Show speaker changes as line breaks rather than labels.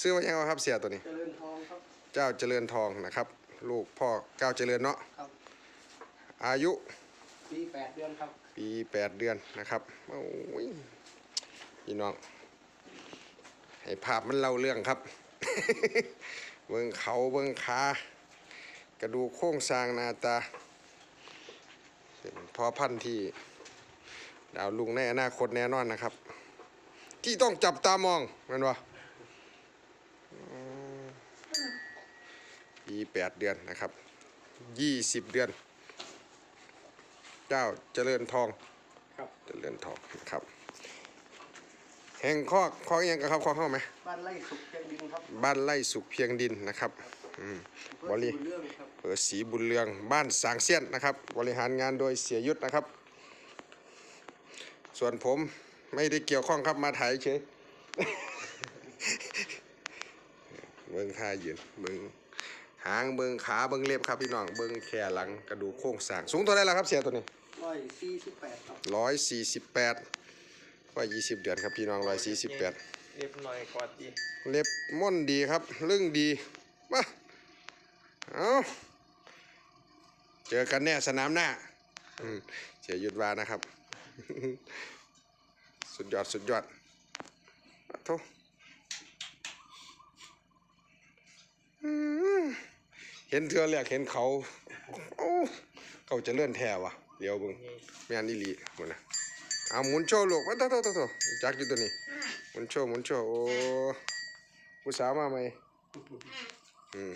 ซื้อว่ายังไงครับเสียตัวนี้
เจริญทองครับ
เจ้าเจริญทองนะครับ ลูกพ่อเก้าวเจริญเนาะ
ครับ
อายุ
ปีแปดเดือนครับ
ปีแปดเดือนนะครับโอ้ยพี่น้องให้ภาพมันเล่าเรื่องครับ เบิ้งเขาเบิ้งขากระดูกโครงสร้างหน้าตาเป็นพอพันธุ์ที่ ดาวลุงในอนาคตแน่นอนนะครับ ที่ต้องจับตามองแมันวะอืม ปีแปดเดือนนะครับยี่สิบเดือน เจ้าเจริญทอง
ครับ
เจริญทองนะครับ แห่งข้อข้ออิหยังกับครับข้อเข้าไหม
บ้านไร่สุขเพียงดินครับ
บ้านไร่สุขเพียงดินนะครับอืมบริ
เรื่องครับ
เปิดสีบุญเรืองบ้านสางเสี้ยนนะครับ บริหารงานโดยเสียยุทธนะครับ ส่วนผมไม่ได้เกี่ยวข้องครับมาถ่ายเฉยเบิ้งท่ายืนเบิ้ง หางเบิ้งขาเบิ้งเล็บครับพี่น้องเบิ้งแขนหลังกระดูกโครงสร้างสูงเท่าไรล่ะครับเสียตัวนี้
ร้อยสี่สิบแปดครับ
ร้อยสี่สิบแปดร้อยยี่สิบเดือนครับพี่น้องร้อยสี่สิบแปด
เรียบหน่อยกว่าดี
เล็บม่อนดีครับลึ่งดีมาเอาเจอกันแน่สนามหน้าอืมเสียหยุดวานะครับ สุดยอดสุดยอดอะโทอื เห็นเธอแรกเห็นเขาโอ้เขาจะเลื่อนแถวะเดี๋ยวบึงแม่นอี่ลีหมดนะเอาหมุนโชว์ลูกว่าโตโตโตโตจักอยู่ตัวนี้หมุนโชว์หมุนโชว์โอ้ผู้สาวมาไหมอืม